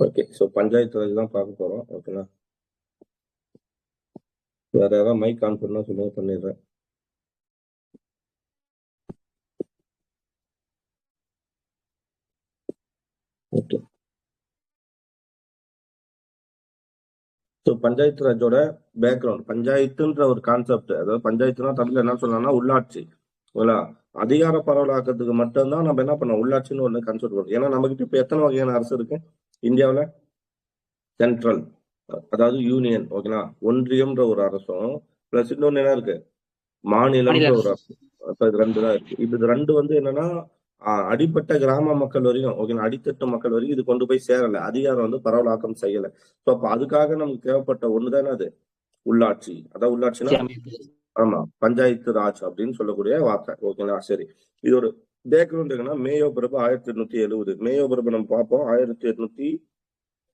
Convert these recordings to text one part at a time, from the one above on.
Okay so panchayat Raj தான் பார்க்க போறோம். ஓகேங்களா வேற யாராவது மைக் ஆன் பண்ணா சொல்லுங்க பண்ணிடுறேன். ஓகே ஸோ பஞ்சாயத்து ராஜோட பேக்ரவுண்ட் பஞ்சாயத்துன்ற ஒரு கான்செப்ட் அதாவது பஞ்சாயத்துனா தமிழ்ல என்ன சொல்லலாம்னா உள்ளாட்சி. ஓகேங்களா? அதிகார பரவலாக்கிறதுக்கு மட்டும்தான் நம்ம என்ன பண்ணோம்? உள்ளாட்சின்னு ஒன்று கன்சல்ட் பண்ணுறோம் ஏன்னா நம்ம கிட்ட இப்போ எத்தனை வகையான அரசு இருக்கு? இந்தியாவில் சென்ட்ரல் அதாவது யூனியன் ஓகேங்களா ஒன்றியம்ன்ற ஒரு அரசும் பிளஸ் இன்னொன்னு என்ன இருக்கு? மாநிலம்ன்ற ஒரு அரசு. இது ரெண்டு தான் இருக்கு. இப்ப இது ரெண்டு வந்து என்னன்னா அடிப்பட்ட கிராம மக்கள் வரையும் ஓகேங்களா அடித்தட்டு மக்கள் வரைக்கும் இது கொண்டு போய் சேரல. அதிகாரம் வந்து பரவலாக்கம் செய்யல. ஸோ அப்ப அதுக்காக நமக்கு தேவைப்பட்ட ஒண்ணுதானே அது உள்ளாட்சி. அதான் உள்ளாட்சினா ஆமா பஞ்சாயத்து ராஜ் அப்படின்னு சொல்லக்கூடிய வார்த்தை ஓகேங்களா சரி. இது ஒரு பேக்ரவுண்ட் என்னன்னா மேயோ பிரபு ஆயிரத்தி எட்நூத்தி எழுபது மேயோ பிரபு நம்ம பார்ப்போம். ஆயிரத்தி எட்நூத்தி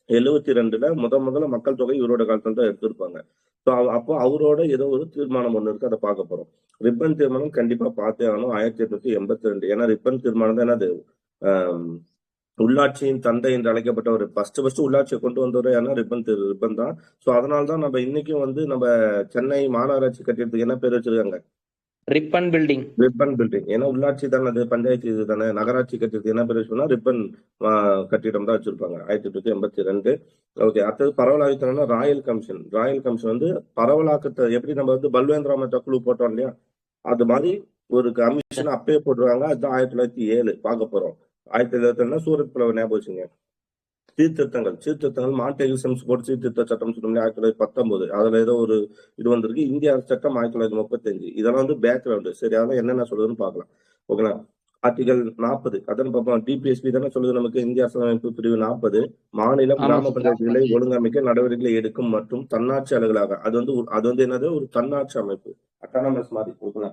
எழுவத்தி ரெண்டுல முத முதல்ல மக்கள் தொகை இவரோட காலத்துல தான் எடுத்திருப்பாங்க. ஸோ அப்போ அவரோட ஏதோ ஒரு தீர்மானம் ஒண்ணு இருக்கு அதை பார்க்க போறோம். ரிப்பன் தீர்மானம் கண்டிப்பா பார்த்தே ஆகணும் ஆயிரத்தி எட்நூத்தி எண்பத்தி ரெண்டு. ஏன்னா ரிப்பன் தீர்மானம் தான் என்னது? உள்ளாட்சியின் தந்தை என்று அழைக்கப்பட்ட ஒரு ஃபர்ஸ்ட் ஃபர்ஸ்ட் உள்ளாட்சியை கொண்டு வந்தவர் ஏன்னா ரிப்பன் திரு ரிப்பன் தான். ஸோ அதனால தான் நம்ம இன்னைக்கும் வந்து நம்ம சென்னை மாநகராட்சி கட்டிடத்துக்கு என்ன பேர் வச்சிருக்காங்க? ரிப்பன் பில்டிங் ரிப்பன் பில்டிங் ஏன்னா உள்ளாட்சி தானே அது பஞ்சாயத்து இது தானே. நகராட்சி கட்டிடத்து என்ன பேர் ரிப்பன் கட்டிடம் தான் வச்சிருப்பாங்க. ஆயிரத்தி எட்நூத்தி எண்பத்தி ரெண்டு. ஓகே அடுத்தது பரவலாக்கத்தினா ராயல் கமிஷன் ராயல் கமிஷன் வந்து பரவலாக்கத்தை எப்படி நம்ம வந்து பல்வேந்திரா மெத்தா குழு போட்டோம் இல்லையா? அது மாதிரி ஒரு கமிஷன் அப்பயே போட்டுருவாங்க அதுதான் ஆயிரத்தி தொள்ளாயிரத்தி ஏழு பார்க்க போறோம். ஆயிரத்தி தொள்ளாயிரத்தி சூரத் பிளவு ஞாபகம் வச்சுங்க சீர்திருத்தங்கள் சீர்திருத்தங்கள் மாண்டேகு செம்ஸ் போட்டு சீர்திருத்த சட்டம் சொல்லி ஆயிரத்தி தொள்ளாயிரத்தி பத்தொன்பது. அதுல ஏதோ ஒரு இது வந்திருக்கு. இந்திய அரசு சட்டம் ஆயிரத்தி தொள்ளாயிரத்தி முப்பத்தஞ்சு. இதெல்லாம் வந்து பேக்ரவுண்டு சரி அதெல்லாம் என்னென்ன சொல்லுதுன்னு பார்க்கலாம். ஓகேங்களா? ஆர்டிகல் நாற்பது. அதான் பார்ப்போம் டிபிஎஸ்பி தானே சொல்லுது நமக்கு. இந்திய அரசியலமைப்பு பிரிவு நாற்பது. மாநிலம் கிராம. பஞ்சாயத்துகளை ஒழுங்கமைக்க நடவடிக்கைகளை எடுக்கும் மற்றும் தன்னாட்சி அலுவலாக அது வந்து அது வந்து என்னது? ஒரு தன்னாட்சி அமைப்பு. அட்டானமஸ் மாதிரி. ஓகேங்களா?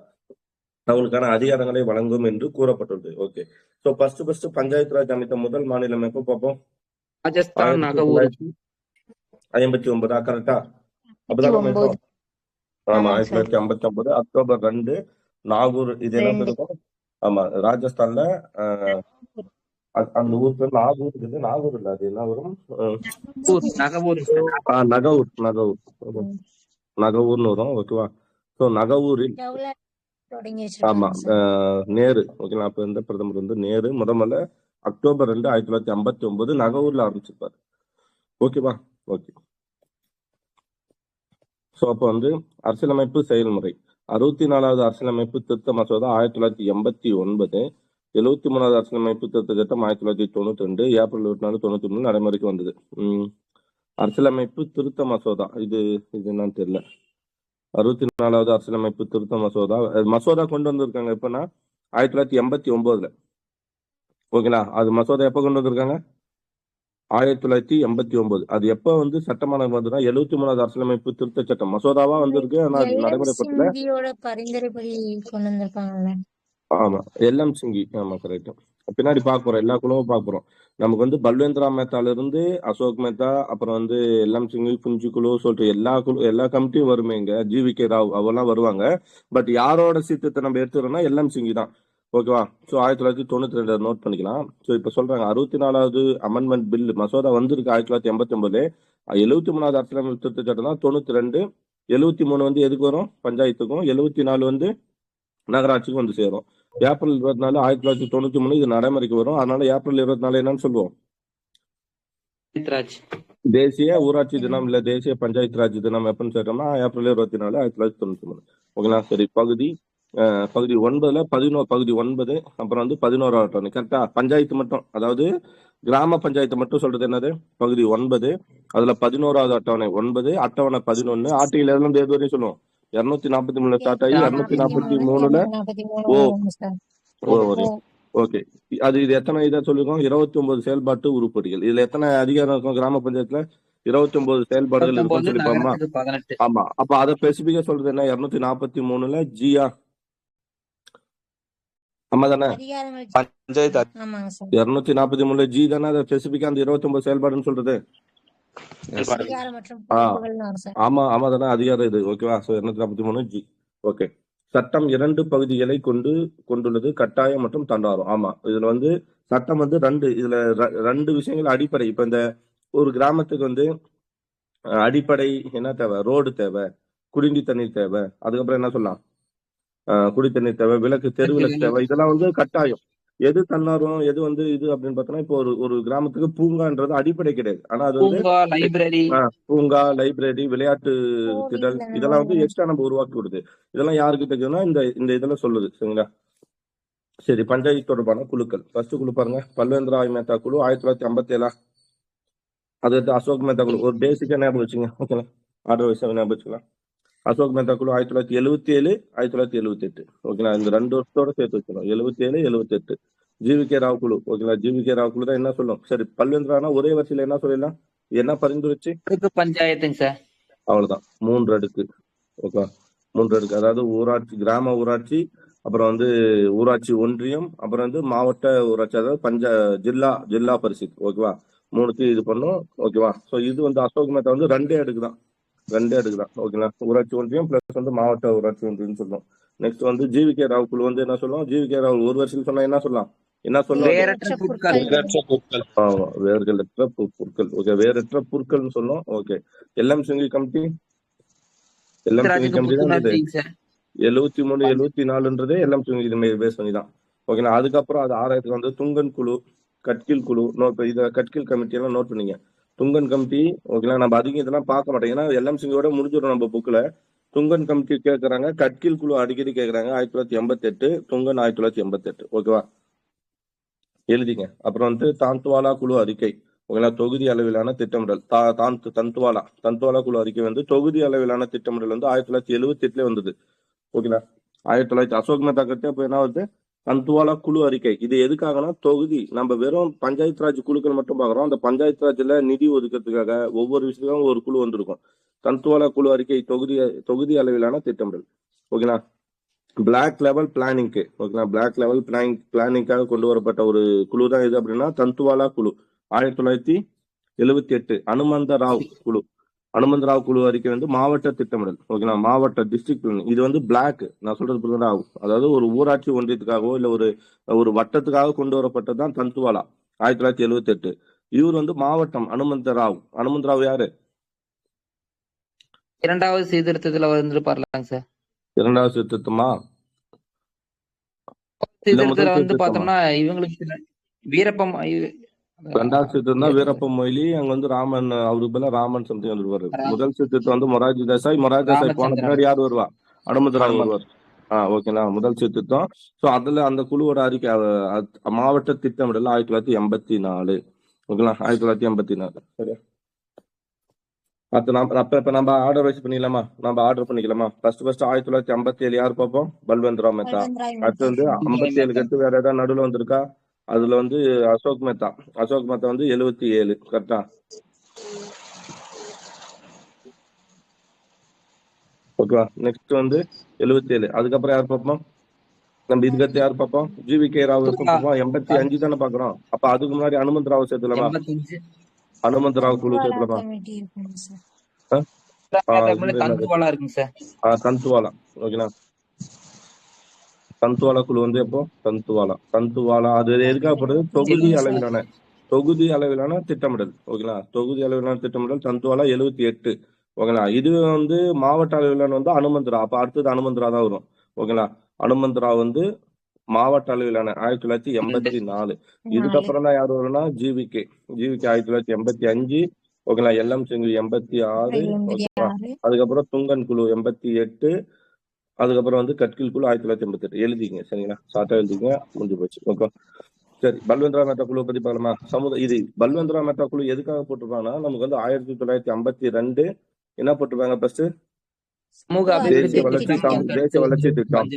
அவங்களுக்கான அதிகாரங்களை வழங்கும் என்று கூறப்பட்டுள்ளது. Okay. So first first panchayat Raj அமைத்த முதல் மாநிலம் எப்போ பார்ப்போம். ராஜஸ்தான் ஐம்பத்தி ஒன்பதா கரெக்டா அப்பதான். ஆமா ஆயிரத்தி தொள்ளாயிரத்தி ஐம்பத்தி ஒன்பது அக்டோபர் ரெண்டு நாகூர் இது என்ன. இருக்கும் ஆமா ராஜஸ்தான்ல ஆஹ், அ- அந்த ஊர் பேர் நாகூர் இருக்குது நாகூர் இல்ல அது என்ன வரும் நகவூர் நகவூர் நகவூர். நகவூர்னு வரும் ஓகேவா சோ நகவூரில் ஆமா நேரு ஓகேங்களா அப்ப இருந்த பிரதமர் வந்து நேரு முத முதல்ல அக்டோபர் ரெண்டு ஆயிரத்தி தொள்ளாயிரத்தி ஐம்பத்தி ஒன்பது நகவூர்ல ஆரம்பிச்சிருப்பாரு. ஓகேவா ஓகே ஸோ அப்போ வந்து அரசியலமைப்பு செயல்முறை. அறுபத்தி நாலாவது அரசியலமைப்பு திருத்த மசோதா ஆயிரத்தி தொள்ளாயிரத்தி எண்பத்தி ஒன்பது எழுபத்தி மூணாவது அரசியலமைப்பு திருத்த சட்டம் ஆயிரத்தி தொள்ளாயிரத்தி தொண்ணூத்தி ரெண்டு ஏப்ரல் இருபத்தி நாலு தொண்ணூத்தி மூணு நடைமுறைக்கு வந்தது. உம் அரசியலமைப்பு திருத்த மசோதா. இது இது என்னன்னு தெரியல. அறுபத்தி நாலாவது அரசியலமைப்பு திருத்த மசோதா. மசோதா கொண்டு வந்திருக்காங்க எப்பன்னா ஆயிரத்தி தொள்ளாயிரத்தி எண்பத்தி ஒன்பதுல. ஓகேங்களா? அது மசோதா எப்போ கொண்டு வந்திருக்காங்க? ஆயிரத்தி தொள்ளாயிரத்தி எண்பத்தி ஒன்பது. அது எப்போ வந்து சட்டமானம் வந்ததுன்னா எழுபத்தி மூணாவது அரசியலமைப்பு திருத்த சட்டம். மசோதாவா வந்திருக்கு ஆனா அது நடைமுறைப்படுத்தல. ஆமா. எல்எம் சிங்கி. ஆமா கரெக்ட் பின்னாடி பார்க்க போறோம். எல்லா குழுவும் பார்க்க போறோம். நமக்கு வந்து பல்வேந்திரா மேத்தால இருந்து அசோக் மேத்தா அப்புறம் வந்து எல்எம் சிங்கி புஞ்சி குழு சொல்லிட்டு எல்லா குழு எல்லா கமிட்டியும் வருமே இங்க. GV K. ராவ் அவெல்லாம் வருவாங்க. பட் யாரோட சீர்திருத்தத்தை நம்ம எடுத்துக்கிறோம்னா எல்எம் சிங்கி தான் ஓகேவா? ஸோ ஆயிரத்தி தொள்ளாயிரத்தி தொண்ணூத்தி ரெண்டு நோட் பண்ணிக்கலாம். ஸோ இப்போ சொல்றாங்க அறுபத்தி நாலாவது அமெண்ட்மெண்ட் பில் மசோதா வந்திருக்கு ஆயிரத்தி தொள்ளாயிரத்தி எண்பத்தி ஒன்பதுல எழுபத்தி மூணாவது அரசியலமைப்பு திருத்த சட்டம் தான். தொண்ணூத்தி ரெண்டு எழுபத்தி மூணு வந்து எதுக்கு வரும்? பஞ்சாயத்துக்கும். எழுபத்தி நாலு வந்து நகராட்சிக்கும் வந்து சேரும். ஏப்ரல் இருபத்தி நாலு ஆயிரத்தி தொள்ளாயிரத்தி தொண்ணூத்தி மூணு இது நடைமுறைக்கு வரும். அதனால ஏப்ரல் இருபத்தி நாலு என்னன்னு சொல்லுவோம். தேசிய ஊராட்சி தினம் இல்ல தேசிய பஞ்சாயத்து ராஜ் தினம் எப்பன்னு சொல்றோம்னா ஏப்ரல் இருபத்தி நாலு ஆயிரத்தி தொள்ளாயிரத்தி தொண்ணூத்தி மூணு. ஓகேங்களா? சரி பகுதி பகுதி ஒன்பதுல பதினோரு பகுதி ஒன்பது அப்புறம் வந்து பதினோராவது அட்டவணை கரெக்டா பஞ்சாயத்து மட்டும். அதாவது கிராம பஞ்சாயத்து மட்டும் சொல்றது என்னது? பகுதி ஒன்பது அதுல பதினோராவது அட்டவணை ஒன்பது அட்டவணை பதினொன்னு ஆர்டிகல் இருந்து எது வரையும் சொல்லுவோம்? இருநூத்தி நாற்பத்தி மூணுல ஸ்டார்ட் ஆகி இருநூத்தி நாற்பத்தி மூணுல ஓ. ஓ ஓகே. அது இது எத்தனை இதா சொல்லிருக்கோம்? இருபத்தி ஒன்பது செயல்பாட்டு உருப்படிகள். இதுல எத்தனை அதிகாரம் இருக்கும் கிராம பஞ்சாயத்துல? இருபத்தி ஒன்பது செயல்பாடுகள் நகரத்துக்கு பதினெட்டு. ஆமா. அப்ப அதை ஸ்பெசிபிக்கா சொல்றது என்ன? இருநூத்தி நாற்பத்தி மூணுல ஜியா ஆமா தானே? பஞ்சாயத்து இருநூத்தி நாற்பத்தி மூணுல ஜி தானே? அதை ஸ்பெசிபிக்கா அந்த இருபத்தி ஒன்பது செயல்பாடுன்னு சொல்றது. ஆமா ஆமா தானே? அதிகாரம் இது. ஓகேவா சோ இருநூத்தி நாற்பத்தி மூணு ஜி. ஓகே சட்டம் இரண்டு பகுதிகளை கொண்டு கொண்டுள்ளது கட்டாயம் மற்றும் தண்டாரம். ஆமா. இதுல வந்து சட்டம் வந்து ரெண்டு. இதுல ரெண்டு விஷயங்கள் அடிப்படை. இப்ப இந்த ஒரு கிராமத்துக்கு வந்து அடிப்படை என்ன தேவை? ரோடு தேவை. குடிநீர் தண்ணீர் தேவை. அதுக்கப்புறம் என்ன சொல்லலாம்? அஹ், குடி தண்ணீர் தேவை விளக்கு தெருவிளக்கு தேவை இதெல்லாம் வந்து கட்டாயம். எது தன்னாரும் எது வந்து இது அப்படின்னு பார்த்தோம்னா இப்போ ஒரு ஒரு கிராமத்துக்கு பூங்கான்றது அடிப்படை கிடையாது. ஆனா அது வந்து பூங்கா லைப்ரரி. ஆஹ் பூங்கா லைப்ரரி விளையாட்டு திடல் இதெல்லாம் வந்து எக்ஸ்ட்ரா நம்ம உருவாக்கி கொடுது இதெல்லாம் யாருக்கு தெரியும்னா இந்த இந்த இதெல்லாம் சொல்லுது சரிங்களா? சரி பஞ்சாயத்து தொடர்பான குழுக்கள். ஃபர்ஸ்ட் குழு பாருங்க. பல்வேந்திர ராய் மேத்தா குழு ஆயிரத்தி தொள்ளாயிரத்தி ஐம்பத்தி ஏழா அது அசோக் மேத்தா குழு. ஒரு பேசிக்கா ஞாபகம் வச்சுங்க ஓகேங்களா ஆர்டர் வைஸ் ஞாபகம் வச்சுக்கலாம். அசோக் மேத்தா குழு ஆயிரத்தி தொள்ளாயிரத்தி எழுபத்தி ஏழு ஆயிரத்தி தொள்ளாயிரத்தி எழுபத்தி எட்டு ஓகேங்களா? இந்த ரெண்டு வருஷத்தோட சேர்த்து வச்சுக்கணும் எழுபத்தி ஏழு எழுபத்தி எட்டு ஜிவி கே ராவ் குழு. ஓகேங்களா? ஜிவி கே ராவ் குழு தான் என்ன சொல்லும்? சரி பல்வேந்திரானா ஒரே வரிசையில என்ன சொல்லிடலாம்? என்ன பரிந்துரைச்சு? பஞ்சாயத்துங்க சார். அவ்வளவுதான். மூன்று அடுக்கு. ஓகே மூன்று அடுக்கு. அதாவது ஊராட்சி கிராம ஊராட்சி அப்புறம் வந்து ஊராட்சி ஒன்றியம் அப்புறம் வந்து மாவட்ட ஊராட்சி அதாவது பஞ்ச ஜில்லா ஜில்லா பரிஷத் ஓகேவா? மூணுத்தையும் இது பண்ணும். ஓகேவா? ஸோ இது வந்து அசோக் மேத்தா வந்து ரெண்டே அடுக்கு தான் ரெண்டே அடுக்கு தான் ஓகேங்களா? ஊராட்சி ஒன்றியம் பிளஸ் வந்து மாவட்ட ஊராட்சி ஒன்றியம் சொல்லும் நெக்ஸ்ட் வந்து ஜிவிகே ராவ் குழு வந்து என்ன சொல்லும் ஜிவிகே ராவ் ஒரு வருஷம் சொன்னா என்ன சொல்லலாம்? என்ன பொருட்கள் ஆமா வேர்களற்ற பு- புற்கள். ஓகே வேறற்ற புற்கள்னு சொன்னோம் okay. L M Singhvi committee? L M Singhvi committee தான் எழுபத்தி மூணு எழுபத்தி நாலுன்றதே எல்எம் சிங்கி இது பேஸ் பண்ணி தான் ஓகேங்களா? அதுக்கப்புறம் அது ஆறாயிரத்துக்கு வந்து துங்கன் குழு கட்கில் குழு. நோட் இதை கட்கில் கமிட்டி எல்லாம் நோட் பண்ணீங்க. துங்கன் கமிட்டி ஓகேங்களா? நம்ம அதிகம் இதெல்லாம் பார்க்க மாட்டோம். ஏன்னா எல்எம்சிங்கோட முடிஞ்சிடும் நம்ம புக்கில் துங்கன் கமிட்டி கேட்குறாங்க கட்கில் குழு அடிக்கடி கேட்குறாங்க ஆயிரத்தி தொள்ளாயிரத்தி எண்பத்தெட்டு துங்கன் ஆயிரத்தி தொள்ளாயிரத்தி எண்பத்தெட்டு. ஓகேவா? எழுதிங்க. அப்புறம் வந்து தாந்துவாலா குழு அறிக்கை. ஓகேங்களா? தொகுதி அளவிலான திட்டமிடல். தா தான் தந்துவாலா தந்துவாலா குழு அறிக்கை வந்து தொகுதி அளவிலான திட்டமிடல் வந்து ஆயிரத்தி தொள்ளாயிரத்தி எழுபத்தி எட்டுல வந்தது. ஓகேங்களா? ஆயிரத்தி தொள்ளாயிரத்தி அசோக் மேத்தா கட்டு அப்ப என்ன வருது? தந்துவாலா குழு அறிக்கை. இது எதுக்காகனா தொகுதி. நம்ம வெறும் பஞ்சாயத்து ராஜ் குழுக்கள் மட்டும் பாக்குறோம் அந்த பஞ்சாயத்து ராஜ்ல நிதி ஒதுக்கிறதுக்காக ஒவ்வொரு விஷயத்துக்கும் ஒரு குழு வந்திருக்கும். தந்துவாலா குழு அறிக்கை தொகுதி தொகுதி அளவிலான திட்டமிடல். ஓகேங்களா பிளாக் லெவல் பிளானிங்க்கு ஓகேங்களா பிளாக் லெவல் பிளானிங் பிளானிங்காக கொண்டு வரப்பட்ட ஒரு குழு தான் இது அப்படின்னா தந்துவாலா குழு. ஆயிரத்தி தொள்ளாயிரத்தி எழுபத்தி எட்டு. அனுமந்த ராவ் குழு. அனுமந்த ராவ் குழு அறிக்கை வந்து மாவட்ட திட்டமிடல். ஓகேங்களா மாவட்ட டிஸ்ட்ரிக்ட் இது வந்து பிளாக் நான் சொல்றது புரியுதா அதாவது ஒரு ஊராட்சி ஒன்றியத்துக்காகவோ இல்ல ஒரு ஒரு வட்டத்துக்காக கொண்டு வரப்பட்டது தான் தந்துவாலா ஆயிரத்தி தொள்ளாயிரத்தி எழுபத்தி எட்டு. இவர் வந்து மாவட்டம் அனுமந்த ராவ் அனுமந்த ராவ் யாரு? இரண்டாவது சீர்திருத்தத்துல வந்து பாருலாங்க சார். இரண்டாவது திருத்தமா சீர்திருத்தத்துல வந்து சீர்திருத்தமா? பார்த்தோம்னா இவங்களுக்கு வீரப்பம் ரெண்டாவது சீர்திருத்தம் தான் வீரப்ப மொய்லி அங்க வந்து ராமன் அவருக்கு பதிலா ராமன் சம்திங் வந்துருவாரு ராம். முதல் சீர்திருத்தம் வந்து மொராஜி தேசாய் மொராஜி தேசாய் போன. பின்னாடி யார் வருவா? அனுமந்தராவ் அனுமன். வருவார். ஆஹ் ஓகேங்களா முதல் சீர்திருத்தம் சோ அதுல அந்த குழுவோட அறிக்கை மாவட்ட திட்டமிடல் ஆயிரத்தி தொள்ளாயிரத்தி எண்பத்தி நாலு. ஓகேங்களா ஆயிரத்தி தொள்ளாயிரத்தி எண்பத்தி நாலு. சரியா? நம்ம அப்ப இப்ப நம்ம ஆர்டர் வைஸ் பண்ணிக்கலாமா? நம்ம ஆர்டர் பண்ணிக்கலாமா? ஃபர்ஸ்ட் ஃபர்ஸ்ட் ஆயிரத்தி தொள்ளாயிரத்தி ஐம்பத்தி ஏழு யார் பார்ப்போம்? பல்வந்த் பல்வந்த்ராய் அடுத்து வந்து. ஐம்பத்தி ஏழுக்கு அடுத்து வேற ஏதாவது நடுவுல வந்திருக்கா? அதுல வந்து அசோக் மேத்தா. அசோக் மேத்தா வந்து எழுபத்தி ஏழு கரெக்டா? ஓகேவா? நெக்ஸ்ட் வந்து எழுபத்தி ஏழு. அதுக்கப்புறம் யார் பார்ப்போம்? நம்ம இதுக்கடுத்து யார் பார்ப்போம்? ஜிவி கே ராவ் பார்ப்போம்? எண்பத்தி அஞ்சு தானே பாக்குறோம் அப்ப அதுக்கு முன்னாடி அனுமந்த் ராவ் சேர்த்துலாமா அனுமந்த் ராவ் குழு சேர்த்துலாமா தந்துவாலா ஓகேங்களா தந்துவாலா குழு வந்து எப்போ? தந்துவாலா. தந்துவாலா அது எதுக்காக போடுறது? தொகுதி. அளவிலான தொகுதி அளவிலான திட்டமிடல் ஓகேங்களா? தொகுதி அளவிலான திட்டமிடல் தந்துவாலா எழுபத்தி எட்டு ஓகேங்களா? இது வந்து மாவட்ட அளவிலான வந்து அனுமந்தரா. அப்ப அடுத்தது அனுமந்தரா தான் வரும் ஓகேங்களா? அனுமந்தரா வந்து மாவட்ட அளவிலான ஆயிரத்தி தொள்ளாயிரத்தி எண்பத்தி நாலு. இதுக்கப்புறம் தான் யார் வரும்னா? ஜிவிகே ஜிவிகே ஆயிரத்தி தொள்ளாயிரத்தி எண்பத்தி அஞ்சு ஓகேங்களா? எல்எம் சிங்கு எண்பத்தி ஆறு. அதுக்கப்புறம் துங்கன் குழு எண்பத்தி எட்டு அதுக்கப்புறம் வந்து கட்கில் குழு ஆயிரத்தி தொள்ளாயிரத்தி எண்பத்தி எட்டு எழுதிங்க சரிங்களா? ஷார்ட்டா எழுதிங்க முடிஞ்சு போச்சு. ஓகே சரி பல்வேந்திரா மேத்தா குழு பத்தி பார்க்கலாமா? சமுதாய இது பல்வேந்திரா மேத்தா குழு எதுக்காக போட்டிருப்பாங்கன்னா நமக்கு வந்து ஆயிரத்தி தொள்ளாயிரத்தி ஐம்பத்தி ரெண்டு என்ன போட்டிருப்பாங்க ஃபர்ஸ்ட் சமூக தேசிய வளர்ச்சி தேசிய வளர்ச்சி திட்டம்.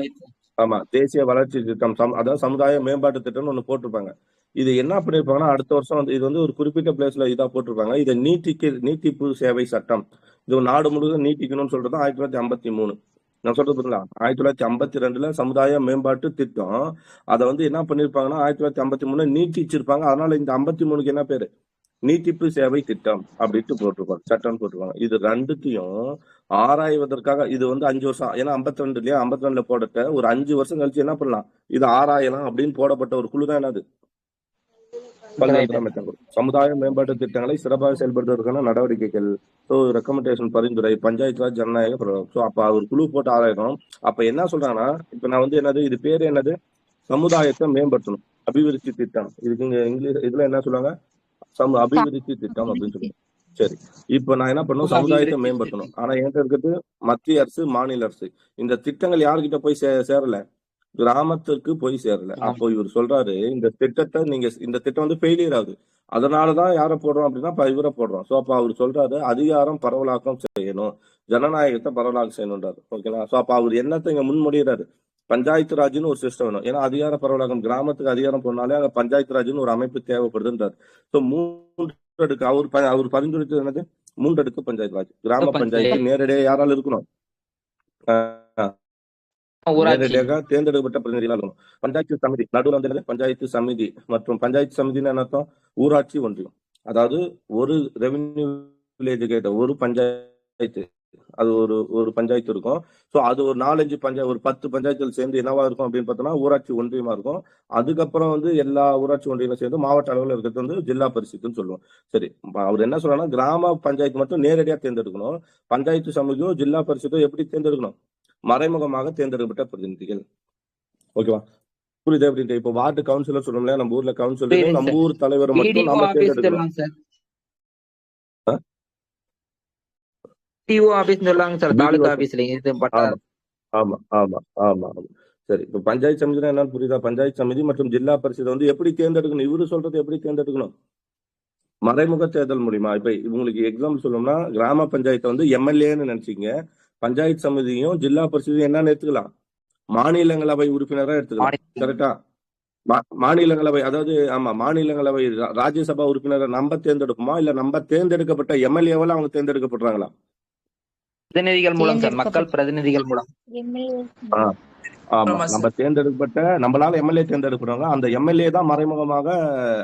ஆமா தேசிய வளர்ச்சி திட்டம். அதாவது சமுதாய மேம்பாட்டு திட்டம்னு ஒண்ணு போட்டிருப்பாங்க. இது என்ன பண்ணிருப்பாங்கன்னா அடுத்த வருஷம் வந்து இது வந்து ஒரு குறிப்பிட்ட பிளேஸ்ல இதா போட்டிருப்பாங்க. இதை நீட்டிக்க நீட்டிப்பு சேவை சட்டம். இது நாடு முழுவதும் நீட்டிக்கணும்னு சொல்றது ஆயிரத்தி தொள்ளாயிரத்தி ஐம்பத்தி மூணு. நான் சொல்றது புரியல ஆயிரத்தி தொள்ளாயிரத்தி ஐம்பத்தி ரெண்டுல சமுதாய மேம்பாட்டு திட்டம். அதை வந்து என்ன பண்ணிருப்பாங்கன்னா ஆயிரத்தி தொள்ளாயிரத்தி ஐம்பத்தி மூணு நீட்டிச்சிருப்பாங்க. அதனால இந்த ஐம்பத்தி மூணுக்கு என்ன பேரு? நீட்டிப்பு சேவை திட்டம் அப்படின்ட்டு போட்டிருப்பாங்க. சட்டம் போட்டிருப்பாங்க. இது ரெண்டுத்தையும் ஆராய்வதற்காக இது வந்து அஞ்சு வருஷம் ஏன்னா ஐம்பத்தி ரெண்டுலயே ஐம்பத்தி ரெண்டுல போடட்ட ஒரு அஞ்சு வருஷம் கழிச்சு என்ன பண்ணலாம்? இது ஆராயலாம் அப்படின்னு போடப்பட்ட ஒரு குழு தான் என்னது? மெத்தங்கள் சமுதாய மேம்பாட்டு திட்டங்களை சிறப்பாக செயல்படுத்துவதற்கான நடவடிக்கைகள். ஸோ ரெக்கமெண்டேஷன் பரிந்துரை பஞ்சாயத்து ராஜ் ஜனநாயக ஸோ அப்ப அவர் குழு போட்டு ஆராயணும். அப்ப என்ன சொல்றாங்கன்னா இப்ப நான் வந்து என்னது இது பேரு என்னது? சமுதாயத்தை மேம்படுத்தணும். அபிவிருத்தி திட்டம். இதுக்கு இங்க இங்கிலீஷ் இதுல என்ன சொல்லுவாங்க சம அபிவிருத்தி திட்டம் அப்படின்னு சொல்லுவாங்க சரி. இப்ப நான் என்ன பண்ணும் சமுதாயத்தை மேம்படுத்தணும். ஆனா என்கிட்ட இருக்கிறது மத்திய அரசு மாநில அரசு. இந்த திட்டங்கள் யார்கிட்ட போய் சே சேரல? கிராமத்திற்கு போய் சேரல. அப்போ இவர் சொல்றாரு இந்த திட்டத்தை நீங்க இந்த திட்டம் வந்து ஃபெயிலியர் ஆகுது. அதனாலதான் யார போடுறோம் அப்படின்னா இவரை போடுறோம். சோ அப்ப அவர் சொல்றாரு அதிகாரம் பரவலாக்கம் செய்யணும். ஜனநாயகத்தை பரவலாக்கம் செய்யணும்ன்றாரு. ஓகேங்களா சோ அப்ப அவர் என்னத்தை இங்க முன்மொழிகிறாரு பஞ்சாயத்து ராஜ்னு ஒரு சிஸ்டம் வேணும். ஏன்னா அதிகார பரவலாக்கம் கிராமத்துக்கு அதிகாரம் போனாலே அங்க பஞ்சாயத்து ராஜ்னு ஒரு அமைப்பு தேவைப்படுதுன்றாரு. சோ மூன்று அடுக்கு அவர் அவர் பரிந்துரைத்தது என்னது? மூன்று அடுக்கு பஞ்சாயத்து ராஜ். கிராம பஞ்சாயத்து. நேரடியாக யாரால இருக்கணும்? ஆஹ் தேர்ந்தெடுக்கப்பட்ட பிரதிநிதிகளாக இருக்கணும். பஞ்சாயத்து சமிதி நடுவில் வந்து பஞ்சாயத்து சமிதி மற்றும் பஞ்சாயத்து சமிதின்னு என்ன அர்த்தம் ஊராட்சி ஒன்றியம். அதாவது ஒரு ரெவென்யூ வில்லேஜ் கேட்ட ஒரு பஞ்சாயத்து. அது ஒரு ஒரு பஞ்சாயத்து இருக்கும். ஸோ அது ஒரு நாலஞ்சு பஞ்சாயத்து ஒரு பத்து பஞ்சாயத்தில் சேர்ந்து என்னவா இருக்கும் அப்படின்னு பார்த்தோம்னா ஊராட்சி ஒன்றியமா இருக்கும். அதுக்கப்புறம் வந்து எல்லா ஊராட்சி ஒன்றியங்களும் சேர்ந்து மாவட்ட அளவில் இருக்கிறது வந்து ஜில்லா பரிசுத்துன்னு சொல்லுவோம். சரி அவர் என்ன சொல்றாங்கன்னா கிராம பஞ்சாயத்து மட்டும் நேரடியா தேர்ந்தெடுக்கணும். பஞ்சாயத்து சமிதியோ ஜில்லா பரிசுத்தோ எப்படி தேர்ந்தெடுக்கணும்? மறைமுகமாக தேர்ந்தெடுக்கப்பட்ட பிரதிநிதிகள். ஓகேவா? புரியுது அப்படின்ட்டு இப்போ வார்டு கவுன்சிலர் சொல்றோம்ல நம்ம ஊர்ல கவுன்சிலர் நம்ம. ஊர் தலைவர் மட்டும் நம்ம சொல்லுவாங்க சார்? டிஓ ஆபீஸ் தாலுகா ஆபீஸ்ல ஆமா. ஆமா ஆமா ஆமா சரி இப்ப பஞ்சாயத்து சமிதினா என்னன்னு புரியுதா? பஞ்சாயத்து சமிதி மற்றும் ஜில்லா பரிஷத் வந்து எப்படி தேர்ந்தெடுக்கணும்? இவரு சொல்றது எப்படி தேர்ந்தெடுக்கணும்? மறைமுக தேர்தல் மூலியமா. இப்ப உங்களுக்கு எக்ஸாம்பிள் சொல்லணும்னா கிராம பஞ்சாயத்தை வந்து எம்எல்ஏன்னு நினைச்சீங்க பஞ்சாயத்து சமிதியும் ஜில்லா பரிஷத்தையும் என்னன்னு எடுத்துக்கலாம். மாநிலங்களவை உறுப்பினரா எடுத்துக்கலாம். கரெக்டா? மா- மாநிலங்களவை அதாவது ஆமா மாநிலங்களவை ராஜ்யசபா உறுப்பினரை நம்ம தேர்ந்தெடுப்போமா? இல்ல நம்ம தேர்ந்தெடுக்கப்பட்ட எம்எல்ஏவால அவங்க தேர்ந்தெடுக்கப்படுறாங்களா? பிரதிநிதிகள் மூலம் சார் மக்கள் பிரதிநிதிகள் மூலம். நம்ம தேர்ந்தெடுக்கப்பட்ட நம்மளால எம்எல்ஏ தேர்ந்தெடுக்கிறவங்க அந்த எம்எல்ஏ தான் மறைமுகமாக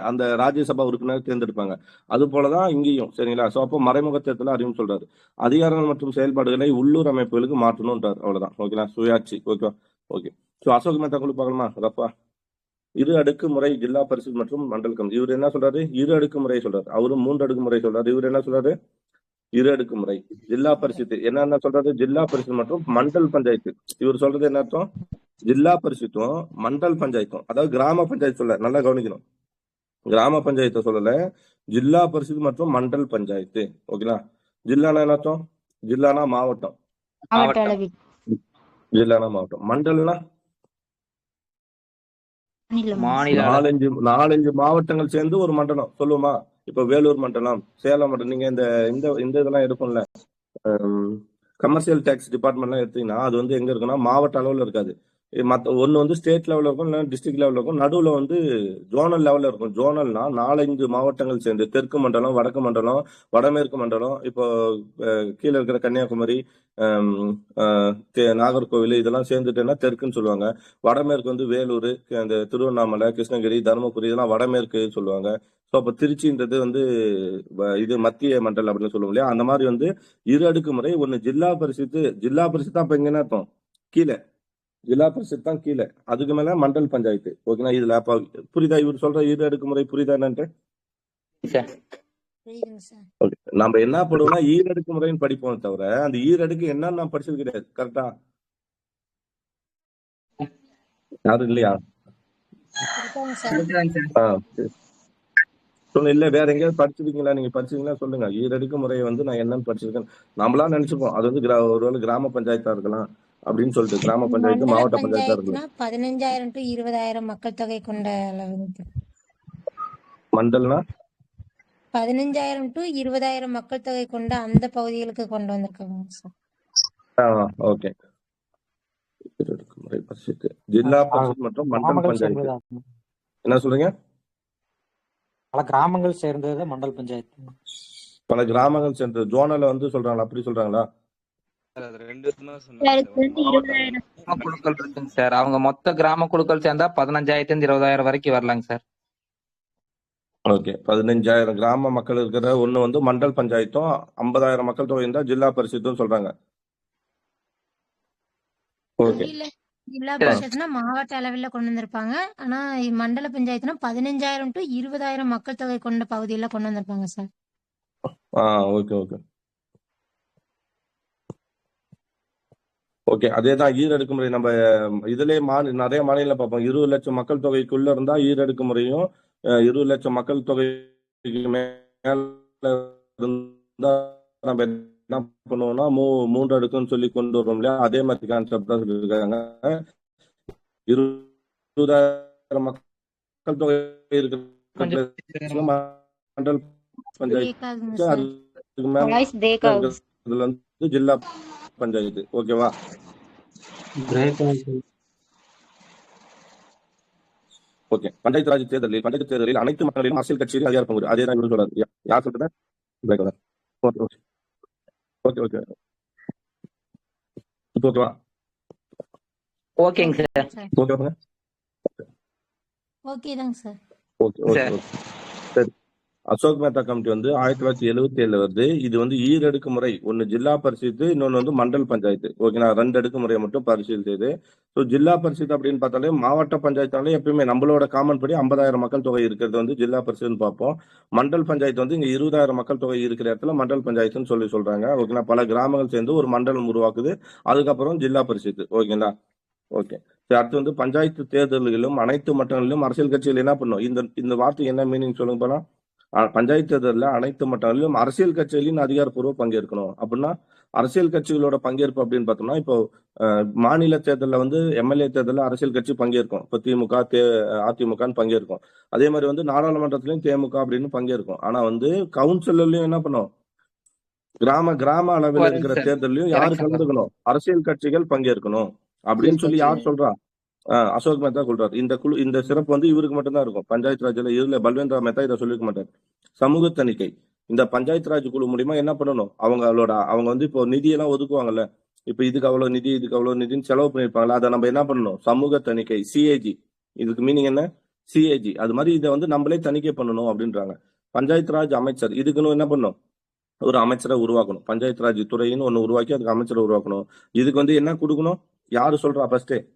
அந்த ராஜ்யசபா உறுப்பினர் தேர்ந்தெடுப்பாங்க. அது போலதான் இங்கேயும் சரிங்களா? சோ அப்போ மறைமுக தேர்தல் அறிவும் சொல்றாரு. அதிகாரங்கள் மற்றும் செயல்பாடுகளை உள்ளூர் அமைப்புகளுக்கு மாற்றணும்ன்றார். அவ்வளவுதான். ஓகேங்களா சுயாட்சி. ஓகேவா ஓகே சோ அசோக் மேத்தா குழு பார்க்கலாமா ரஃபா. இரு அடுக்கு முறை ஜில்லா பரிஷத் மற்றும் மண்டல் கமிட்டி. இவர் என்ன சொல்றாரு? இரு அடுக்கு முறை சொல்றாரு. அவரு மூன்று அடுக்கு முறை சொல்றாரு. இவர் என்ன சொல்றாரு? இரு அடுக்கு முறை ஜில்லா பரிஷத்து என்ன சொல்றாரு ஜில்லா பரிஷத் மற்றும் மண்டல் பஞ்சாயத்து. இவர் சொல்றது என்ன அர்த்தம்? ஜில்லா பரிஷத்தும் மண்டல் பஞ்சாயத்தும். அதாவது கிராம பஞ்சாயத்து சொல்ல நல்லா கவனிக்கணும். கிராம பஞ்சாயத்தை சொல்லல. ஜில்லா பரிஷத் மற்றும் மண்டல் பஞ்சாயத்து. ஓகேங்களா? ஜில்லானா என்ன அர்த்தம்? ஜில்லானா மாவட்டம். ஜில்லானா மாவட்டம். மண்டல்னா. நாலஞ்சு நாலஞ்சு மாவட்டங்கள் சேர்ந்து ஒரு மண்டலம். சொல்லுவோமா? இப்ப வேலூர் மண்டலம் சேலம் மண்டலம் நீங்க இந்த இந்த இந்த இதெல்லாம் எடுப்போம்ல கமர்ஷியல் டேக்ஸ் டிபார்ட்மெண்ட்லாம் எடுத்தீங்கன்னா அது வந்து எங்க இருக்குன்னா மாவட்ட அளவுல இருக்காது. மற்ற மத்த ஒன்னு வந்து ஸ்டேட் லெவலில் இருக்கும் இல்லைன்னா டிஸ்ட்ரிக்ட் லெவலில் இருக்கும். நடுவில் வந்து ஜோனல் லெவலில் இருக்கும். ஜோனல்னா நாலஞ்சு மாவட்டங்கள் சேர்ந்து தெற்கு மண்டலம் வடக்கு மண்டலம் வடமேற்கு மண்டலம் இப்போ கீழே இருக்கிற கன்னியாகுமரி தே- நாகர்கோவில் இதெல்லாம் சேர்ந்துட்டேன்னா தெற்குன்னு சொல்லுவாங்க. வடமேற்கு வந்து வேலூர் அந்த திருவண்ணாமலை கிருஷ்ணகிரி தருமபுரி இதெல்லாம் வடமேற்கு சொல்லுவாங்க. ஸோ அப்போ திருச்சின்றது வந்து வ- இது மத்திய மண்டல் அப்படின்னு சொல்லுவோம் இல்லையா? அந்த மாதிரி வந்து இரு அடுக்கு முறை. ஒன்று ஜில்லா பரிசுத்து ஜில்லா பரிசுத்து அப்போ எங்க அர்த்தம்? கீழே. ஜில்லா பரிஷத் தான் கீழே. அதுக்கு மேல மண்டல் பஞ்சாயத்து. ஓகேங்களா இதுல அப்ப புரியுதா இவர் சொல்ற இரு அடுக்கு முறை புரியுதா என்னன்ட்டு? சார். புரியுதுங்க சார். ஓகே. நம்ம என்ன பண்ணுவோம்னா ஈரடுக்கு முறைன்னு படிப்போம் தவிர அந்த ஈரடுக்கு என்னன்னு நான் படிச்சது கிடையாது. கரெக்டா? யாரும் இல்லையா. சொல்லுங்க இல்ல வேற எங்கேயாவது படிச்சிருக்கீங்களா? நீங்க படிச்சீங்களா சொல்லுங்க. ஈரடுக்கு முறையை வந்து நான் என்னன்னு படிச்சிருக்கேன். நம்மளா நினைச்சுப்போம். அது வந்து ஒருவேளை கிராம பஞ்சாயத்தா இருக்கலாம். அப்படின்னு சொல்லிட்டு கிராம பஞ்சாயத்து மாவட்ட பஞ்சாயத்தா பதினஞ்சாயிரம் டு இருபதாயிரம் மக்கள் தொகை கொண்ட அளவுக்கு மண்டல்னா? பதினஞ்சாயிரம் டு இருபதாயிரம் மக்கள் தொகை கொண்ட அந்த பகுதிகளுக்கு கொண்டு வந்திருக்காங்க சார் ஓகே. ஜில்லா பரிஷத் மற்றும் மண்டல் பஞ்சாயத்து. சேர்ந்தது என்ன சொல்றீங்க? பல கிராமங்கள் சேர்ந்தது மண்டல் பஞ்சாயத்து. பல கிராமங்கள் சென்று ஜோனல்ல வந்து சொல்றாங்களா? அப்படி சொல்றாங்களா? குழுக்கள் இருக்குங்க சார். அவங்க மொத்த கிராம குழுக்கள் சேர்ந்தா பதினஞ்சாயிரத்துல இருந்து இருபதாயிரம் வரைக்கும் வரலாங்க சார். ஓகே. பதினஞ்சாயிரம் கிராம மக்கள் இருக்கிற ஒண்ணு வந்து மண்டல் பஞ்சாயத்தும் ஐம்பதாயிரம் மக்கள் தொகை இருந்தா ஜில்லா பரிசுத்தும் சொல்றாங்க. ஓகே. இல்ல ஜில்லா. பரிஷத்னா மாவட்ட அளவில் கொண்டு வந்திருப்பாங்க. ஆனா மண்டல பஞ்சாயத்துனா பதினஞ்சாயிரம் டு இருபதாயிரம் மக்கள் தொகை கொண்ட பகுதியில கொண்டு வந்திருப்பாங்க சார். ஆ ஓகே ஓகே. ஓகே அதே தான் ஈரடுக்கு முறை நம்ம இதுலயே மாநில நிறைய மாநிலம் பார்ப்போம். இருபது லட்சம் மக்கள் தொகைக்குள்ள இருந்தா ஈரடுக்கு முறையும் இருபது லட்சம் மக்கள் தொகைக்கு மேல இருந்தா நம்ம என்ன பண்ணுவோம்னா மூ மூன்று அடுக்குன்னு சொல்லி கொண்டு வரோம் இல்லையா? அதே மாதிரி கான்செப்ட் தான் சொல்லியிருக்காங்க. இருபதாயிரம் மக்கள் தொகை இருக்கிற மண்டல் பஞ்சாயத்து. அதுக்கு மேல இதுல வந்து ஜில்லா பஞ்சாயத்து ஓகேவா? ஓகே. பஞ்சாயத்து ராஜ் தேர்தலில் பஞ்சாயத்து தேர்தலில் அனைத்து மக்களிலும் அரசியல் கட்சியிலும் அதிகாரம் பங்கு. அதே தான் சொல்றாரு. யார் சொல்றது? ஓகே ஓகே ஓகே ஓகே இப்போ ஓகேவா ஓகேங்க சார். சார் ஓகே தாங்க sir. Okay okay Ashok Mehta committee வந்து ஆயிரத்தி தொள்ளாயிரத்தி எழுவத்தி ஏழுல வருது. இது வந்து ஈரடுக்கு முறை ஒன்னு ஜில்லா பரிசுத்து இன்னொன்னு வந்து மண்டல் பஞ்சாயத்து. ஓகேங்களா ரெண்டு அடுக்கு முறையை மட்டும் பரிசீல் ஸோ ஜில்லா பரிசுத் அப்படின்னு பார்த்தாலே மாவட்ட பஞ்சாயத்தாலே எப்பயுமே நம்மளோட காமன் படி ஐம்பதாயிரம் மக்கள் தொகை இருக்கிறது வந்து ஜில்லா பரிசுன்னு பார்ப்போம். மண்டல் பஞ்சாயத்து வந்து இங்க இருபதாயிரம் மக்கள் தொகை இருக்கிற இடத்துல மண்டல் பஞ்சாயத்துன்னு சொல்லி சொல்றாங்க. ஓகேங்களா பல கிராமங்கள் சேர்ந்து ஒரு மண்டலம் உருவாக்குது. அதுக்கப்புறம் ஜில்லா பரிசுத்து ஓகேங்களா ஓகே அடுத்து வந்து பஞ்சாயத்து தேர்தல்களிலும் அனைத்து மட்டங்களிலும் அரசியல் கட்சிகள் என்ன பண்ணும்? இந்த இந்த வார்த்தை என்ன மீனிங் சொல்லுங்க போனா பஞ்சாயத்து தேர்தலில் அனைத்து மட்டங்களிலும் அரசியல் கட்சிகளின் அதிகாரப்பூர்வ பங்கேற்கணும். அப்படின்னா அரசியல் கட்சிகளோட பங்கேற்பு அப்படின்னு பார்த்தோம்னா இப்போ மாநில தேர்தலில் வந்து எம்எல்ஏ தேர்தலில் அரசியல் கட்சி பங்கேற்கும். இப்போ திமுக தே அதிமுகன்னு பங்கேற்கும். அதே மாதிரி வந்து நாடாளுமன்றத்திலையும் தேமுக அப்படின்னு பங்கேற்கும். ஆனா வந்து கவுன்சிலர்லயும் என்ன பண்ணும்? கிராம கிராம அளவில் இருக்கிற. தேர்தலையும் யாரு. கலந்துக்கணும்? அரசியல் கட்சிகள் பங்கேற்கணும். அப்படின்னு சொல்லி யார் சொல்றா? அசோக் மேத்தா சொல்றாரு. இந்த குழு இந்த சிறப்பு வந்து இவருக்கு மட்டும்தான் இருக்கும். பஞ்சாயத்து ராஜ்ல இதுல பல்வேந்திரா மேத்தா இதை சொல்லிருக்க மாட்டார். சமூக தணிக்கை. இந்த பஞ்சாயத்து ராஜ் குழு மூலியமா என்ன பண்ணணும்? அவங்களோட அவங்க வந்து இப்போ நிதியெல்லாம் ஒதுக்குவாங்கல்ல. இப்ப இதுக்கு அவ்வளவு நிதி இதுக்கு அவ்வளவு நிதின்னு செலவு பண்ணிருப்பாங்களா அதை நம்ம என்ன பண்ணணும்? சமூக தணிக்கை சிஏஜி இதுக்கு மீனிங் என்ன? சிஏஜி அது மாதிரி இதை வந்து நம்மளே தணிக்கை பண்ணணும் அப்படின்றாங்க. பஞ்சாயத்து ராஜ் அமைச்சர் இதுக்குன்னு என்ன பண்ணணும்? ஒரு அமைச்சரை உருவாக்கணும். பஞ்சாயத்து ராஜ் துறைன்னு ஒன்னு உருவாக்கி அதுக்கு அமைச்சரை உருவாக்கணும். இதுக்கு வந்து என்ன கொடுக்கணும்? யாரு சொல்றா ஃபர்ஸ்டே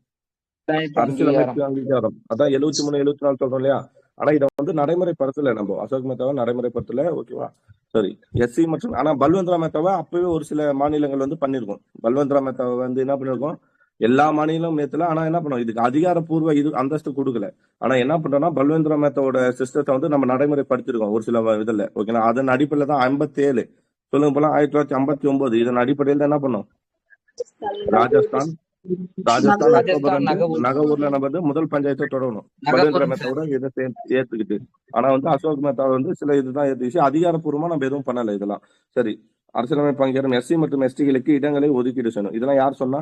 அரசியலமைப்பு அங்கீகாரம். அதான் எழுபத்தி மூணு எழுபத்தி நாலு சொல்றோம் இல்லையா? ஆனா இதை வந்து நடைமுறைப்படுத்தல நம்ம. அசோக் மேத்தாவை நடைமுறைப்படுத்தல ஓகேவா? சரி. எஸ்சி மற்றும் ஆனா பல்வந்திரா மேத்தாவை அப்பவே ஒரு சில மாநிலங்கள் வந்து பண்ணிருக்கோம். பல்வந்திரா மேத்தாவை வந்து என்ன பண்ணிருக்கோம்? எல்லா மாநிலமும் ஏத்தல. ஆனா என்ன பண்ணும்? இதுக்கு அதிகாரப்பூர்வ இது அந்தஸ்து கொடுக்கல. ஆனா என்ன பண்றோம்னா பல்வேந்திரா மேத்தாவோட சிஸ்டத்தை வந்து நம்ம நடைமுறைப்படுத்திருக்கோம் ஒரு சில இதுல. ஓகேங்களா அதன் அடிப்படையில தான் ஐம்பத்தி ஏழு சொல்லுங்க போல ஆயிரத்தி தொள்ளாயிரத்தி ஐம்பத்தி ஒன்பது. இதன் அடிப்படையில் என்ன பண்ணோம்? ராஜஸ்தான். ராஜஸ்தான். நகவூர்ல நம்ம வந்து முதல் பஞ்சாயத்தை தொடரணும். பல்வேந்திர மேத்தாவோட இதை ஏத்துக்கிட்டு. ஆனா வந்து அசோக் மேத்தா வந்து சில இதுதான் ஏத்துச்சு அதிகாரப்பூர்வமா நம்ம எதுவும் பண்ணல இதெல்லாம். சரி அரசியலமைப்பு அங்கீகாரம் எஸ்சி மற்றும் எஸ்டிகளுக்கு இடங்களை ஒதுக்கீடு செய்யணும். இதெல்லாம் யார் சொன்னா?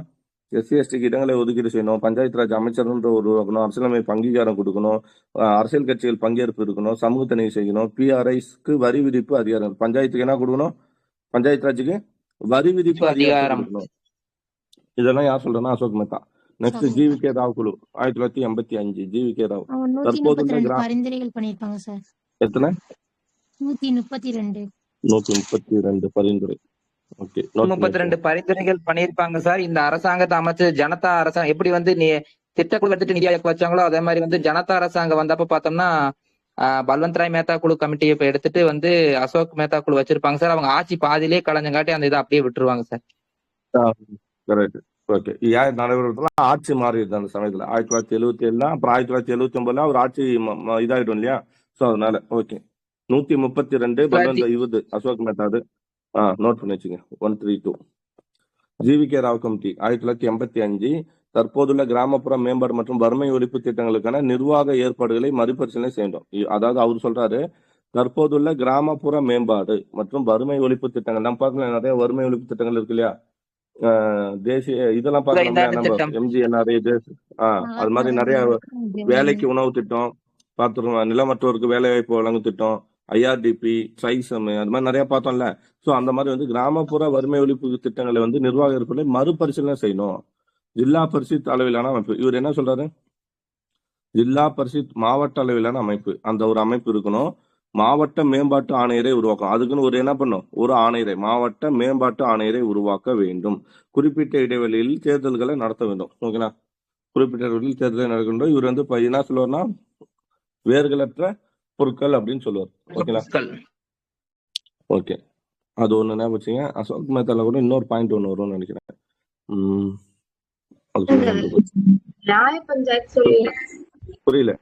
எஸ்சி எஸ்டிக்கு இடங்களை ஒதுக்கீடு செய்யணும். பஞ்சாயத்து ராஜ் அமைச்சர்ன்ற உருவாக்கணும் அரசியலமைப்பு அங்கீகாரம் கொடுக்கணும். அரசியல் கட்சிகள் பங்கேற்பு இருக்கணும். சமூக தணிக்கை செய்யணும் பிஆர்ஐஸ்க்கு வரி விதிப்பு அதிகாரம். பஞ்சாயத்துக்கு என்ன கொடுக்கணும்? பஞ்சாயத்து ராஜுக்கு வரி விதிப்பு அதிகாரம். இதெல்லாம் யார் சொல்றேன்னா Ashok Mehta. Next. G V K Rao குழு. ஆயிரத்தி தொள்ளாயிரத்தி எண்பத்தி அஞ்சு ஜிவி கே ராவ் பரிந்துரைகள் பண்ணிருப்பாங்க சார். எத்தனை? நூத்தி முப்பத்தி ரெண்டு. நூத்தி முப்பத்தி ரெண்டு பரிந்துரை. ஓகே முப்பத்தி ரெண்டு பரிந்துரைகள் பண்ணியிருப்பாங்க சார். இந்த அரசாங்கத்தை அமைச்சு ஜனதா அரசாங்கம் எப்படி வந்து நீ திட்டக்குழு எடுத்துட்டு நிதி ஆயோக் வச்சாங்களோ அதே மாதிரி வந்து ஜனதா அரசாங்கம் வந்தப்ப பார்த்தோம்னா பல்வந்த் ராய் மேத்தா குழு கமிட்டியை இப்ப எடுத்துட்டு வந்து அசோக் மேத்தா குழு வச்சிருப்பாங்க சார். அவங்க ஆட்சி பாதியிலே கலைஞ்சங்காட்டி அந்த இதை அப்படியே விட்டுருவாங்க சார். கரெக்ட். ஓகே. ஏன் நடைபெறதுல ஆட்சி மாறிடுது அந்த சமயத்துல. ஆயிரத்தி தொள்ளாயிரத்தி எழுபத்தி ஏழுல அப்புறம் ஆயிரத்தி தொள்ளாயிரத்தி எழுபத்தி ஒன்பதுல ஒரு ஆட்சி ம- ம- இதாயிடும் இல்லையா? சோ அதனால ஓகே. நூத்தி முப்பத்தி ரெண்டு பல்வந்த இவது அசோக் மேத்தாது ஆ நோட் பண்ணி வச்சுங்க. One three two G V K Rao committee ஆயிரத்தி தொள்ளாயிரத்தி எண்பத்தி அஞ்சு. தற்போதுள்ள கிராமப்புற மேம்பாடு மற்றும் வறுமை ஒழிப்பு திட்டங்களுக்கான நிர்வாக ஏற்பாடுகளை மறுபரிசீலனை செய்யணும். அதாவது அவர் சொல்றாரு தற்போதுள்ள கிராமப்புற மேம்பாடு மற்றும் வறுமை ஒழிப்பு திட்டங்கள். நம்ம பார்க்கலாம் நிறைய வறுமை ஒழிப்பு திட்டங்கள் இருக்கு இல்லையா? தேசிய இதெல்லாம் திட்டம். எம்ஜிஎன்ஆர்ஏ ஆஹ் அது மாதிரி நிறைய வேலைக்கு உணவு திட்டம் பார்த்துருவோம் நிலமற்றோருக்கு வேலை வாய்ப்பு வழங்கும் திட்டம் ஐஆர்டிபி ட்ரைசம் அது மாதிரி நிறைய பார்த்தோம்ல. சோ அந்த மாதிரி வந்து கிராமப்புற வறுமை ஒழிப்பு திட்டங்களை வந்து நிர்வாக ஏற்பாடுகளை மறுபரிசீலனை செய்யணும். ஜில்லா பரிசுத் அளவிலான அமைப்பு. இவர் என்ன சொல்றாரு? ஜில்லா பரிசுத் மாவட்ட அளவிலான அமைப்பு. அந்த ஒரு அமைப்பு இருக்கணும். மாவட்ட மேம்பாட்டு ஆணையரை உருவாக்கும். அதுக்குன்னு ஒரு என்ன பண்ணும்? ஒரு ஆணையரை மாவட்ட மேம்பாட்டு ஆணையரை உருவாக்க வேண்டும். குறிப்பிட்ட இடைவெளியில் தேர்தல்களை நடத்த வேண்டும். ஓகேங்களா குறிப்பிட்ட இடங்களில் தேர்தல் நடக்கின்றோம் இவர் வந்து என்ன சொல்லுவார்னா வேர்களற்ற பொருட்கள் அப்படின்னு சொல்லுவார். ஓகேங்களா. ஓகே. அது ஒண்ணு ஞாபகம் வச்சுங்க. அசோக் மேத்தால கூட இன்னொரு பாயிண்ட் ஒண்ணு வரும்னு நினைக்கிறேன். புரியல.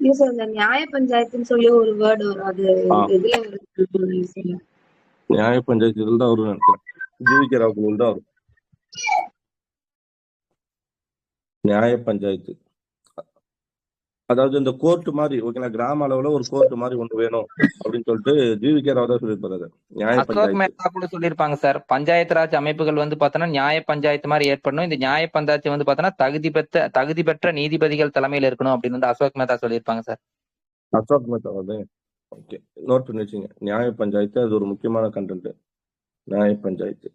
நியாய பஞ்சாயத்துன்னு சொல்லி ஒரு வேர்டு வரும். அது சார் நியாய பஞ்சாயத்தில் தான் வரும்னு நினைக்கிறேன். ஜீவிக்க ராகுல் தான் வரும். நியாய பஞ்சாயத்து. அதாவது இந்த கோர்ட் மாதிரி ஓகேங்களா கிராம அளவுல ஒரு கோர்ட் மாதிரி ஒண்ணு வேணும் அப்படின்னு சொல்லிட்டு ஜிவிகே ராவ் தான் சொல்லியிருப்பாரு அசோக் மேத்தா கூட சொல்லியிருப்பாங்க சார். பஞ்சாயத்து ராஜ் அமைப்புகள் வந்து பார்த்தோன்னா நியாய பஞ்சாயத்து மாதிரி ஏற்படணும். இந்த நியாய பஞ்சாயத்து வந்து பார்த்தோன்னா தகுதி பெற்ற தகுதி பெற்ற நீதிபதிகள் தலைமையில் இருக்கணும் அப்படின்னு வந்து அசோக் மேத்தா சொல்லியிருப்பாங்க சார். அசோக் மேத்தா வந்து ஓகே நோட் பண்ணி வச்சுங்க. நியாய பஞ்சாயத்து அது ஒரு முக்கியமான content Nyaya Panchayat.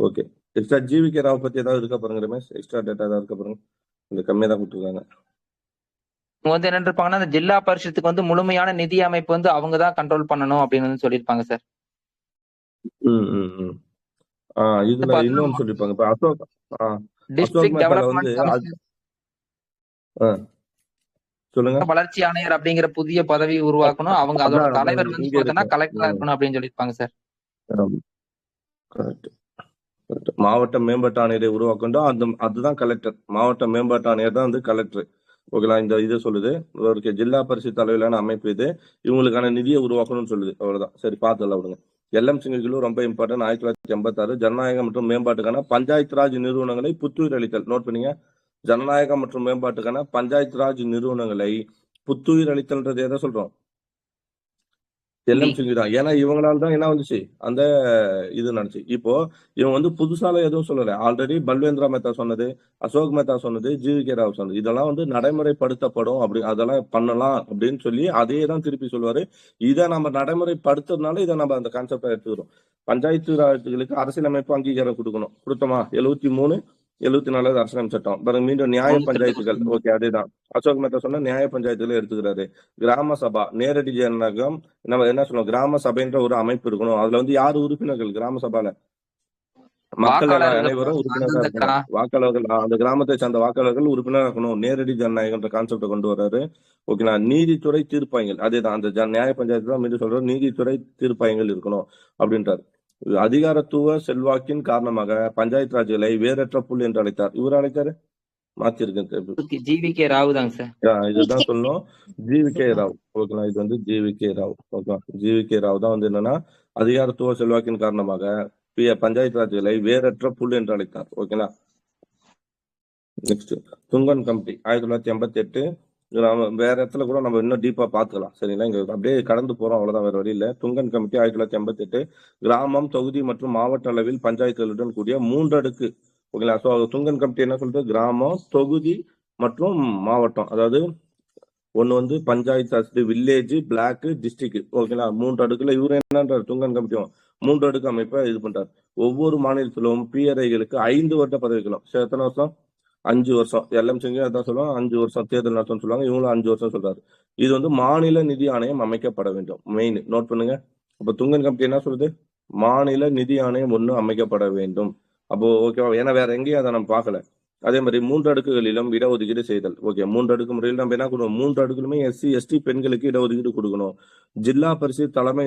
Okay extra G V K Rao பத்தி ஏதாவது இருக்கா பாருங்க ரமேஷ்? எக்ஸ்ட்ரா டேட்டா ஏதாவது இருக்கா பாருங்க? இந்த கம்மியா தான் கொடுத்துருக்காங்க. இவங்க வந்து என்ன இருப்பாங்கன்னா அந்த ஜில்லா பரிஷத்துக்கு வந்து முழுமையான நிதி அமைப்பு வந்து அவங்க தான் கண்ட்ரோல் பண்ணணும் அப்படின்னு வந்து சொல்லியிருப்பாங்க சார் இதுல இன்னொன்னு சொல்லிருப்பாங்க இப்ப அசோக் டிஸ்ட்ரிக்ட் டெவலப்மெண்ட் சொல்லுங்க. வளர்ச்சி ஆணையர் அப்படிங்கிற புதிய பதவி உருவாக்கணும். அவங்க அதோட தலைவர் வந்து இருக்கு. கலெக்டரா. இருக்கணும் அப்படின்னு சொல்லியிருப்பாங்க சார் மாவட்ட மேம்பாட்டு ஆணையரை உருவாக்கணும். அந்த அதுதான் கலெக்டர் மாவட்ட மேம்பாட்டு ஆணையர் தான் வந்து கலெக்டர் ஓகேங்களா இந்த இதை சொல்லுது. ஓகே ஜில்லா பரிசு தலைவிலான அமைப்பு இது. இவங்களுக்கான நிதியை உருவாக்கணும்னு சொல்லுது. அவ்வளவுதான். சரி பார்த்துல விடுங்க. எல்எம் சிங்கிளும் ரொம்ப இம்பார்ட்டன்ட் ஆயிரத்தி தொள்ளாயிரத்தி எண்பத்தாறு ஜனநாயகம் மற்றும் மேம்பாட்டுக்கான பஞ்சாயத்து ராஜ் நிறுவனங்களை புத்துயிர் அளித்தல். நோட் பண்ணீங்க. ஜனநாயகம் மற்றும் மேம்பாட்டுக்கான பஞ்சாயத்து ராஜ் நிறுவனங்களை புத்துயிர் அளித்தல்ன்றது எதை சொல்றோம்? சிங்கி தான் ஏன்னா இவங்களால தான் என்ன வந்துச்சு? அந்த இது நடந்துச்சு. இப்போ இவன் வந்து புதுசால எதுவும் சொல்லல. ஆல்ரெடி பல்வேந்திரா மேத்தா சொன்னது அசோக் மேத்தா சொன்னது ஜிவி கே ராவ் சொன்னது. இதெல்லாம் வந்து நடைமுறைப்படுத்தப்படும் அப்படி அதெல்லாம் பண்ணலாம் அப்படின்னு சொல்லி அதே தான் திருப்பி சொல்லுவாரு. இதை நம்ம நடைமுறைப்படுத்துறதுனால இதை நம்ம அந்த கான்செப்டை எடுத்துக்கிறோம். பஞ்சாயத்து ராஜ்களுக்கு அரசியலமைப்பு அங்கீகாரம் கொடுக்கணும். கொடுத்தோமா? எழுபத்தி மூணு எழுபத்தி நாலு அரசியலமைப்பு சட்டம். பாருங்க மீண்டும் நியாய பஞ்சாயத்துகள். ஓகே அதேதான். அசோக் மேத்தா சொன்ன நியாய பஞ்சாயத்துகளை எடுத்துக்கிறாரு. கிராம சபா நேரடி ஜனநாயகம் நம்ம என்ன சொல்லுவோம்? கிராம சபைன்ற ஒரு அமைப்பு இருக்கணும். அதுல வந்து யார் உறுப்பினர்கள் கிராம சபால? மக்கள் அனைவரும் உறுப்பினராக இருக்கணும். வாக்காளர்கள் அந்த கிராமத்தை சார்ந்த வாக்காளர்கள் உறுப்பினராக இருக்கணும். நேரடி ஜனநாயகன்ற கான்செப்டை கொண்டு வர்றாரு. ஓகேங்களா நீதித்துறை தீர்ப்பாயங்கள். அதேதான் அந்த நியாய பஞ்சாயத்து தான் மீண்டும் சொல்றாரு. நீதித்துறை தீர்ப்பாயங்கள் இருக்கணும் அப்படின்றாரு. அதிகாரத்துவ செல்வாக்கின் காரணமாக பஞ்சாயத்து ராஜ்களை வேறற்ற புல் என்று அழைத்தார். இவர் அழைத்தாரு மாத்திருக்கு ஜிவி கே ராவ் தாங்க சார். ஆ, இதுதான் சொல்லணும். G V K Rao. ஓகேங்களா இது வந்து G V K Rao. Okay G V K Rao தான் வந்து என்னன்னா அதிகாரத்துவ செல்வாக்கின் காரணமாக பஞ்சாயத்து ராஜ்களை வேறற்ற புல் என்று அழைத்தார். ஓகேங்களா நெக்ஸ்ட் துங்கன் கமிட்டி ஆயிரத்தி தொள்ளாயிரத்தி எண்பத்தி எட்டு வேற இடத்துல கூட நம்ம இன்னும் டீப்பா பாத்துக்கலாம் சரிங்களா? இங்க அப்படியே கடந்து போறோம். அவ்வளவுதான். வேற வழி இல்ல. துங்கன் கமிட்டி ஆயிரத்தி தொள்ளாயிரத்தி எண்பத்தி எட்டு கிராமம் தொகுதி மற்றும் மாவட்ட அளவில் பஞ்சாயத்துகளுடன் கூடிய மூன்றடுக்கு ஓகேங்களா? ஸோ துங்கன் கமிட்டி என்ன சொல்றது? கிராமம் தொகுதி மற்றும் மாவட்டம். அதாவது ஒன்று வந்து பஞ்சாயத்து அசதி வில்லேஜ் பிளாக் டிஸ்ட்ரிக்ட் ஓகேங்களா? மூன்று அடுக்குல இவர் என்னன்றார்? துங்கன் கமிட்டியும் மூன்று அடுக்கு அமைப்பை இது பண்றார். ஒவ்வொரு மாநிலத்திலும் பிஆர்ஐகளுக்கு ஐந்து வருட பதவிகளும் எத்தனை வருஷம்? அஞ்சு வருஷம் எல்எம் சிங்கும் அதான் சொல்லுவாங்க அஞ்சு வருஷம் தேர்தல் நடத்தும் சொல்லுவாங்க இவங்களும் அஞ்சு வருஷம் சொல்றாரு. இது வந்து மாநில நிதி ஆணையம் அமைக்கப்பட வேண்டும் மெயின் நோட் பண்ணுங்க. அப்ப துங்கன் கமிட்டி என்ன சொல்றது மாநில நிதி ஆணையம் ஒண்ணு அமைக்கப்பட வேண்டும். அப்போ ஓகேவா ஏன்னா வேற எங்கேயும் அதை நம்ம பார்க்கல. அதே மாதிரி மூன்று அடுக்குகளிலும் இடஒதுக்கீடு செய்தல். ஓகே மூன்று அடுக்கு முறையில் நம்ம என்ன கொடுக்கணும்? மூன்று அடுக்குலுமே எஸ்சி எஸ்டி பெண்களுக்கு இடஒதுக்கீடு கொடுக்கணும். ஜில்லா பரிசு தலைமை